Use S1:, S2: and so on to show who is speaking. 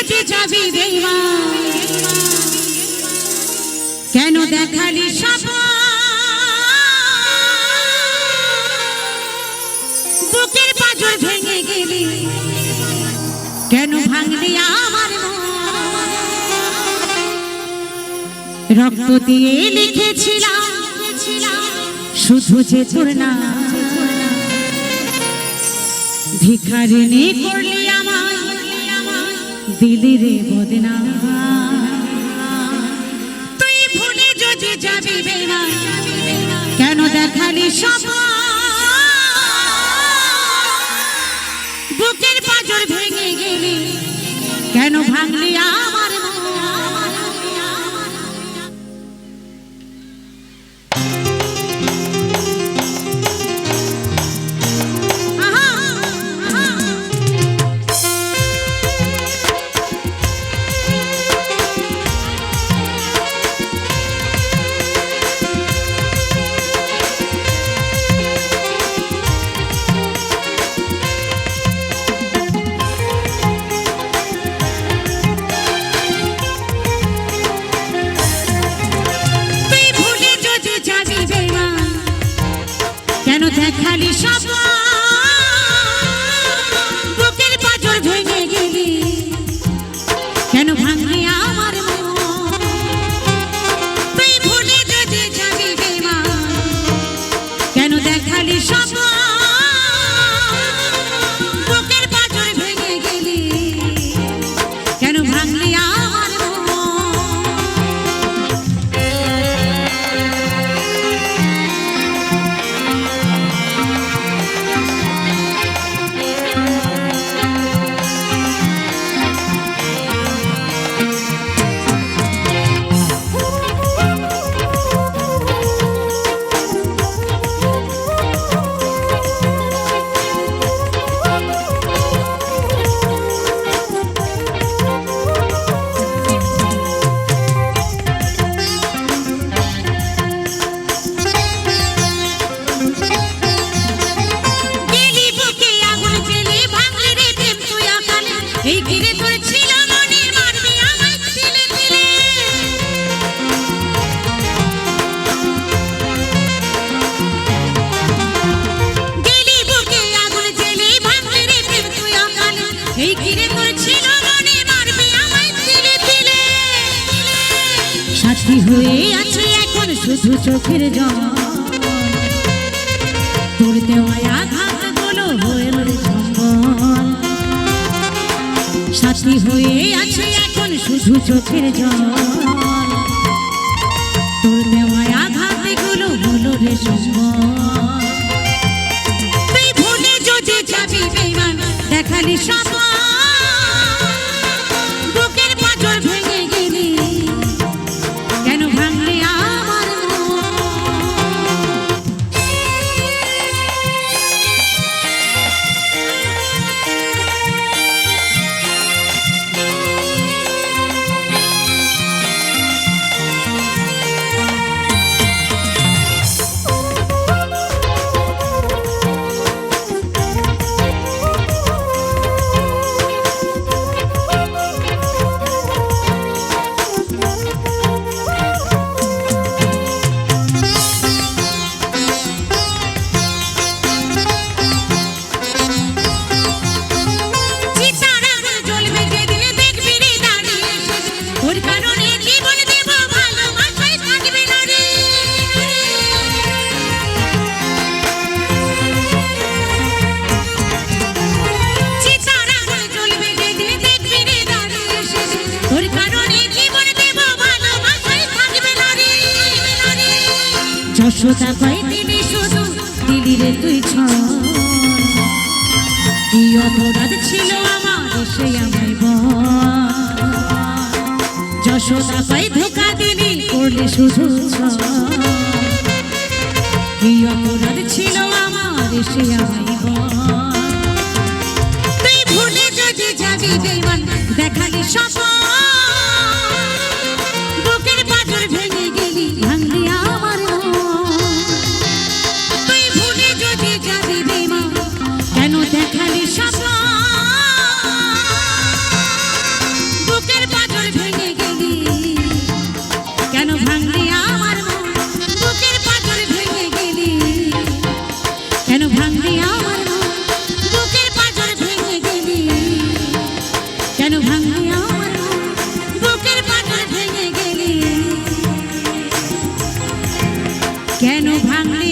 S1: যদি যাবি বেইমান কেন দেখালি সব বুকের ভেঙে গেলি। কেন ভাঙলি আমার? রক্ত দিয়ে লিখেছিলাম, শুধু যে তোর করলি আমার দিলি রে বদনা। তুই ভুলে যদি যাবি বেমান কেন দেখালি সব? বুকের পাজর ভেঙে গেলি, কেন ভাঙলি আমার সাথী হয়ে আছে এখন শুধু চোখের জল। তোর আঘাতগুলো হয়ে সাথী হয়ে আছে এখন শুধু চোখের জল। তোর দেওয়ায় আঘাতগুলো হলো রে সম্বল দেখালি সব যশোদা কয় দিনে শুধু, দিলি রে তুই ছড় কি অপরাধ ছিল আমার, সে আমায় যশোদা পাই ধোকা দিলি, করলে শুধু। কি অপরাধ ছিল আমার, সে আমায় তুই ভুলে যদি যাবি বেমান দেখালি সব কেন ভাঙলি